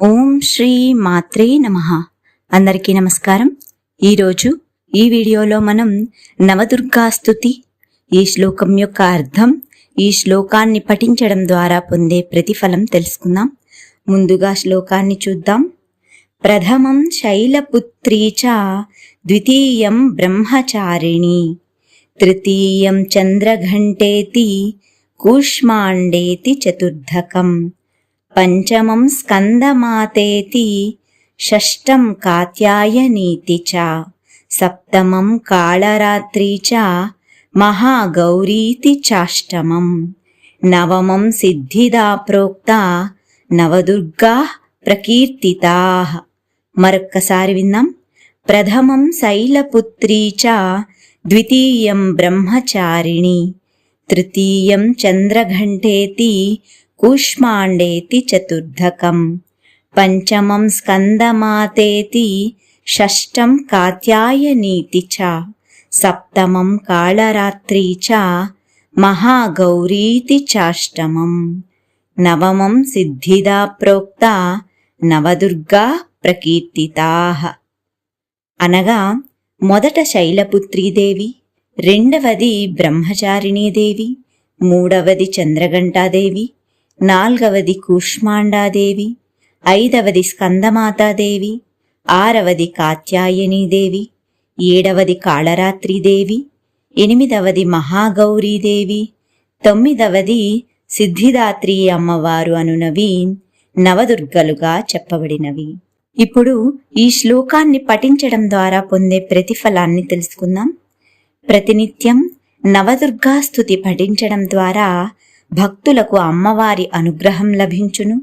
ఓం శ్రీ మాత్రే నమ. అందరికీ నమస్కారం. ఈరోజు ఈ వీడియోలో మనం నవదుర్గాస్తుతి ఈ శ్లోకం యొక్క అర్థం ఈ శ్లోకాన్ని పఠించడం ద్వారా పొందే ప్రతిఫలం తెలుసుకుందాం. ముందుగా శ్లోకాన్ని చూద్దాం. ప్రథమం శైలపుత్రీ చ ద్వితీయం బ్రహ్మచారిణి తృతీయం చంద్రఘంటేతి కూష్మాండేతి చతుర్థకం పంచమం స్కందమాతేతి షష్టం కాత్యాయనీతి చ సప్తమం కాళరాత్రి చ మహాగౌరీతి చాష్టమం. నవమం సిద్ధిదా ప్రోక్త నవదుర్గా ప్రకీర్తితా. మరొక్కసారి విందాం ప్రథమం శైలపుత్రీ చ ద్వితీయం బ్రహ్మచారిణి తృతీయం చంద్రఘంటేతి కూష్మాండేతి చతుర్థకం పంచమం స్కందమాతేతి షష్టం కాత్యాయనీతి చ సప్తమం కాళరాత్రి చ మహాగౌరీతి చాష్టమం. నవమం సిద్ధిదా ప్రోక్త నవదుర్గా ప్రకీర్తితా. అనగా మొదట శైలపుత్రీదేవి రెండవది బ్రహ్మచారిణీదేవి మూడవది చంద్రఘంటాదేవి నాల్గవది కూష్మాండాదేవి ఐదవది స్కందమాతాదేవి ఆరవది కాత్యాయనీదేవి ఏడవది కాళరాత్రిదేవి ఎనిమిదవది మహాగౌరీదేవి తొమ్మిదవది సిద్ధిదాత్రి అమ్మవారు అనునవి నవదుర్గలుగా చెప్పబడినవి. ఇప్పుడు ఈ శ్లోకాన్ని పఠించడం ద్వారా పొందే ప్రతిఫలాన్ని తెలుసుకుందాం. ప్రతినిత్యం నవదుర్గా స్థుతి పఠించడం ద్వారా భక్తులకు అమ్మవారి అనుగ్రహం లభించును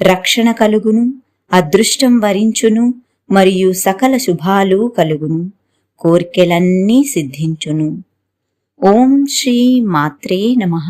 రక్షణ కలుగును అదృష్టం వరించును మరియు సకల శుభాలు కలుగును కోర్కెలన్నీ సిద్ధించును. ఓం శ్రీ మాత్రే నమః.